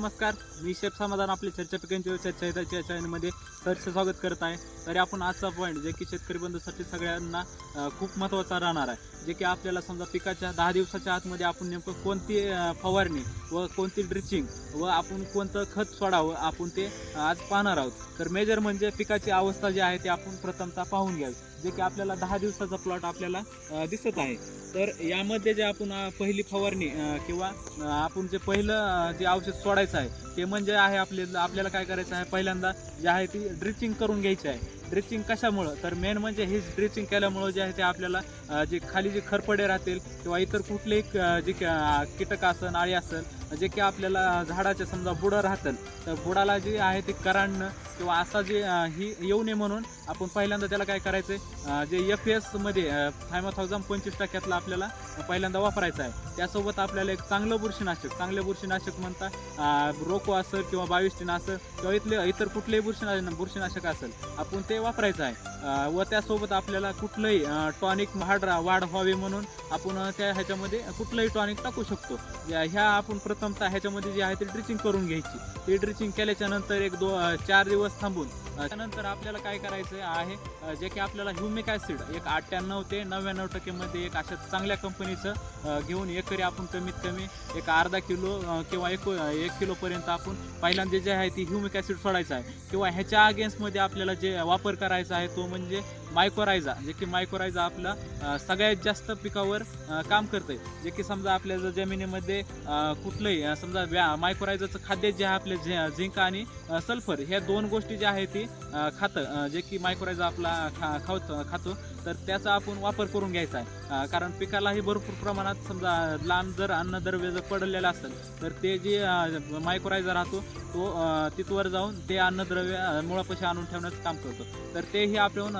नमस्कार. मी शेफ समाधान आपल्या चर्चा पिकांची चर्चा चॅनलमध्ये सहर्ष स्वागत करत आहे. तरी आपण आजचा पॉईंट जे की शेतकरी बंधूसाठी सगळ्यांना खूप महत्त्वाचा राहणार आहे. जे की आपल्याला समजा पिकाच्या दहा दिवसाच्या आतमध्ये आपण नेमकं कोणती फवारणी व कोणती ड्रिचिंग व आपण कोणतं खत सोडावं आपण ते आज पाहणार आहोत. तर मेजर म्हणजे पिकाची अवस्था जी आहे ती आपण प्रथमतः पाहून घ्यावी. जे की आपल्याला दहा दिवसाचा प्लॉट आपल्याला दिसत आहे. तर यामध्ये जे आपण पहिली फवारणी किंवा आपण जे पहिलं जे औषध सोडायचं आहे. ते म्हणजे आहे आपले आपल्याला काय करायचं आहे? पहिल्यांदा जे आहे ती ड्रिचिंग करून घ्यायची आहे. ड्रिचिंग कशामुळं? तर मेन म्हणजे हे ड्रिचिंग केल्यामुळं जे आहे ते आपल्याला जे खाली जे खरपडे राहतील किंवा इतर कुठलेही जे कीटक असन आळी असेल जे की आपल्याला झाडाचे समजा बुडं राहतं तर बुडाला जे आहे ते करांडणं किंवा असा जे ही येऊ नये म्हणून आपण पहिल्यांदा त्याला काय करायचं आहे जे एफ एसमध्ये थायमाथॉक्झाम पंचवीस टक्क्यातला आपल्याला पहिल्यांदा वापरायचा आहे. त्यासोबत आपल्याला एक चांगलं बुरशीनाशक चांगले बुरशीनाशक म्हणता रोको असेल किंवा बाविस्टीन असेल किंवा इथले इतर कुठलेही बुरशीना बुरशीनाशक असेल आपण ते वापरायचं आहे. व त्यासोबत आपल्याला कुठलंही टॉनिक महाड वाढ व्हावी म्हणून आपण त्या ह्याच्यामध्ये कुठलंही टॉनिक टाकू शकतो. या- ह्या आपण प्रथमतः ह्याच्यामध्ये जे आहे ते ड्रिचिंग करून घ्यायची. ते ड्रिचिंग केल्याच्यानंतर एक दो चार दिवस थांबून. त्यानंतर आपल्याला काय करायचं आहे जे की आपल्याला ह्युमिक ॲसिड एक अठ्ठ्याण्णव ते नव्याण्णव टक्केमध्ये एक अशा चांगल्या कंपनीचं घेऊन एकरी आपण कमीत कमी एक अर्धा किलो किंवा एक एक किलोपर्यंत आपण पहिल्यांदा जे आहे ती ह्युमिक ॲसिड सोडायचं आहे. किंवा ह्याच्या अगेन्स्टमध्ये आपल्याला जे वापर करायचा आहे तो म्हणजे मायकोरायझा जे की मायकोरायझा आपला सगळ्यात जास्त पिकावर काम करते जे की समजा आपल्या जर जमिनीमध्ये कुठलंही समजा व्या मायकोरायझाचं खाद्य जे आहे आपले झि- झिंक आणि सल्फर ह्या दोन गोष्टी गोष्टी ज्या आहेत ती खातं जे की मायक्रोरायझर आपला खा खावत खातो तर त्याचा आपण वापर करून घ्यायचा आहे. कारण पिकालाही भरपूर प्रमाणात समजा लांब जर अन्नद्रव्य जर पडलेलं असेल तर ते जे मायक्रोरायझर राहतो तो तिथवर जाऊन ते अन्नद्रव्य मुळापाशी आणून ठेवण्याचं काम करतो. तर तेही आपण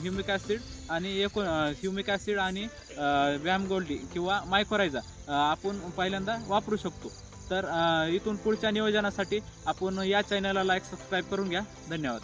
ह्युमिक ॲसिड आणि एक ह्युमिक ॲसिड आणि व्यायाम गोल्डी किंवा मायक्रोरायझा आपण पहिल्यांदा वापरू शकतो. तर इथून पुढच्या नियोजनासाठी आपण या चॅनलला लाईक सबस्क्राईब करून घ्या. धन्यवाद.